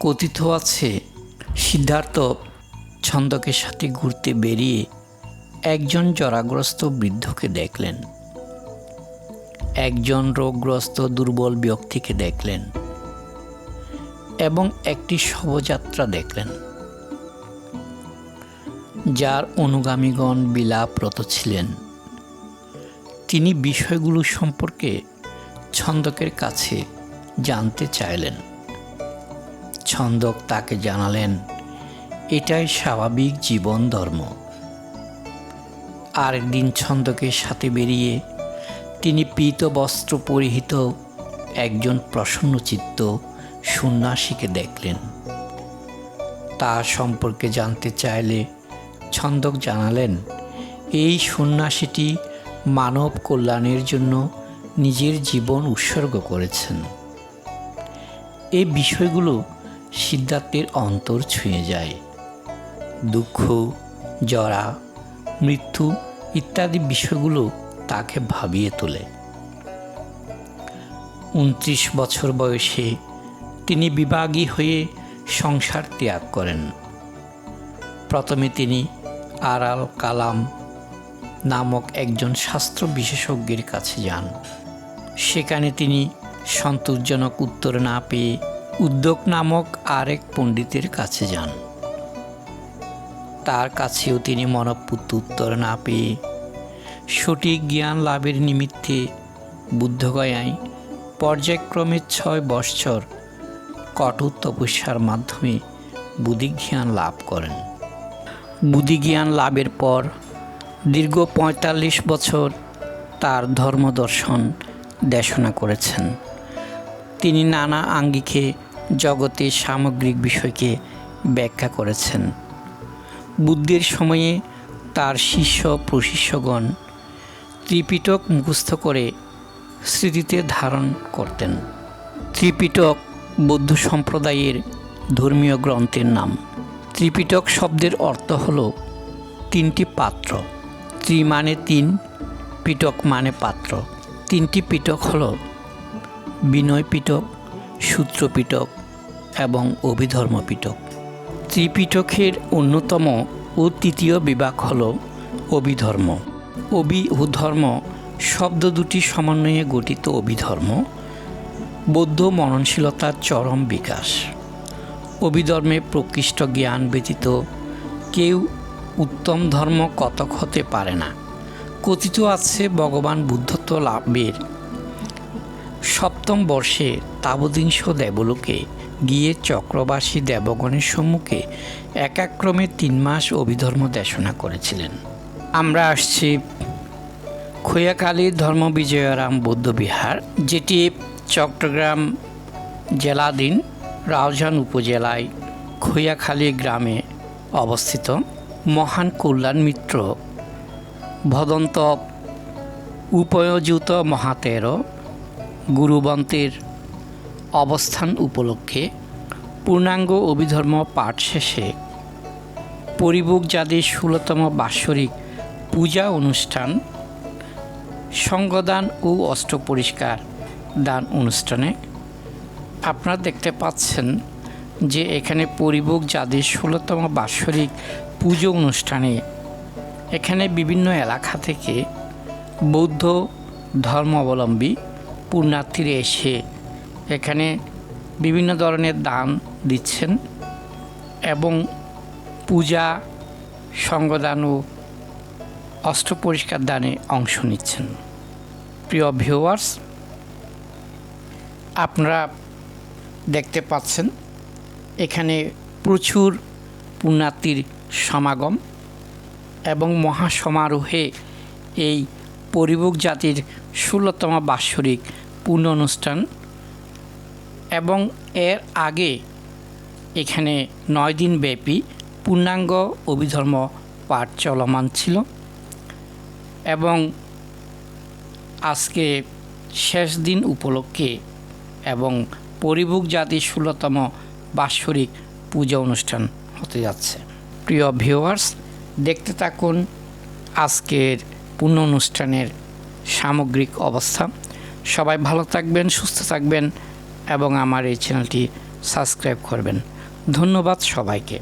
কথিত আছে, সিদ্ধার্থ ছন্দকের সাথে ঘুরতে বেরিয়ে একজন জরাগ্রস্ত বৃদ্ধকে দেখলেন। একজন রোগগ্রস্ত দুর্বল ব্যক্তিকে দেখলেন এবং একটি শবযাত্রা দেখলেন। যার অনুগামীগণ বিলাপরত ছিলেন। তিনি বিষয়গুলো সম্পর্কে ছন্দকের কাছে জানতে চাইলেন। ছন্দক তাকে জানালেন, এটাই স্বাভাবিক জীবন ধর্ম। আরেকদিন ছন্দকের সাথে বেরিয়ে তিনি পীত বস্ত্র পরিহিত একজন প্রসন্নচিত্ত সন্ন্যাসীকে দেখলেন। তার সম্পর্কে জানতে চাইলে ছন্দক জানালেন, এই সন্ন্যাসীটি মানব কল্যাণের জন্য নিজের জীবন উৎসর্গ করেছেন। এই বিষয়গুলো সিদ্ধার্থের অন্তর ছুঁয়ে যায়। দুঃখ, জরা, মৃত্যু ইত্যাদি বিষয়গুলো তাকে ভাবিয়ে তোলে। উনত্রিশ বছর বয়সে তিনি বিভাগী হয়ে সংসার ত্যাগ করেন। প্রথমে তিনি আরাল কালাম নামক একজন শাস্ত্র বিশেষজ্ঞের কাছে যান। সেখানে তিনি সন্তোষজনক উত্তর না পেয়ে উদ্যোগ নামক আরেক পণ্ডিতের কাছে যান। তার কাছেও তিনি মনপুত্র উত্তর না পেয়ে সঠিক জ্ঞান লাভের নিমিত্তে বুদ্ধগয়ায় পর্যায়ক্রমে ছয় বৎসর কঠোর তপস্যার মাধ্যমে বুদ্ধিজ্ঞান লাভ করেন। বুদ্ধিজ্ঞান লাভের পর দীর্ঘ পঁয়তাল্লিশ বছর তার ধর্মদর্শন দেশনা করেছেন। তিনি নানা আঙ্গিকে জগতের সামগ্রিক বিষয়কে ব্যাখ্যা করেছেন। বুদ্ধির সময়ে তার শিষ্য প্রশিষ্যগণ ত্রিপিটক মুখস্থ করে স্মৃতিতে ধারণ করতেন। ত্রিপিটক বৌদ্ধ সম্প্রদায়ের ধর্মীয় গ্রন্থের নাম। ত্রিপিটক শব্দের অর্থ হল তিনটি পাত্র। ত্রি মানে তিন, পিটক মানে পাত্র। তিনটি পিটক হল বিনয় পিটক সূত্র পিটক এবং অভিধর্ম পিটক ত্রিপিটকের অন্যতম ও তৃতীয় বিভাগ হল অভিধর্ম। অভি ও ধর্ম শব্দ দুটি সমন্বয়ে গঠিত অভিধর্ম। বৌদ্ধ মননশীলতার চরম বিকাশ। অভিধর্মে প্রকৃষ্ট জ্ঞান ব্যতীত কেউ উত্তম ধর্ম কতক হতে পারে না। কথিত আছে ভগবান বুদ্ধত্ব লাভের সপ্তম বর্ষে তাবদিংশ দেবলোকে গিয়ে চক্রবাসী দেবগণের সম্মুখে একাক্রমে তিন মাস অভিধর্ম দেশনা করেছিলেন। আমরা আসছি খৈয়াকালী ধর্ম বিজয়রাম বৌদ্ধবিহার, যেটি চট্টগ্রাম জেলাধীন রাউজান উপজেলায় খৈয়াখালী গ্রামে অবস্থিত মহান কল্যাণ মিত্র ভদন্ত উপয়োজিত মহাতের গুরুবন্তের অবস্থান উপলক্ষে পূর্ণাঙ্গ অভিধর্ম পাঠ শেষে পরিভোগ যাদের ষোলোতম বাৎসরিক পূজা অনুষ্ঠান, সঙ্গদান ও অষ্ট পরিষ্কার দান অনুষ্ঠানে আপনারা দেখতে পাচ্ছেন যে এখানে পরিভোগ যাদের ষোলোতম বাৎসরিক পুজো অনুষ্ঠানে এখানে বিভিন্ন এলাকা থেকে বৌদ্ধ ধর্মাবলম্বী পুণ্যার্থীরা এসে এখানে বিভিন্ন ধরনের দান দিচ্ছেন এবং পূজা, সঙ্গদান ও অস্ত্র পরিষ্কার দানে অংশ নিচ্ছেন। প্রিয় ভিউয়ার্স, আপনারা দেখতে পাচ্ছেন, এখানে প্রচুর পুণ্যার্থীর সমাগম এবং মহাসমারোহে এই পরিভোগ জাতির ষোলোতম বাৎসরিক পূর্ণ অনুষ্ঠান এবং এর আগে এখানে নয় দিন ব্যাপী পূর্ণাঙ্গ অভিধর্ম পাঠ চলমান ছিল এবং আজকে শেষ দিন উপলক্ষে এবং পরিভোগ জাতির ষোলোতম বাৎসরিক পূজা অনুষ্ঠান হতে যাচ্ছে। প্রিয় ভিউয়ার্স দেখতে থাকুন আজকের পূর্ণ অনুষ্ঠানের সামগ্রিক অবস্থা। সবাই ভালো থাকবেন, সুস্থ থাকবেন। এবং আমার এই চ্যানেলটি সাবস্ক্রাইব করবেন। ধন্যবাদ সবাইকে।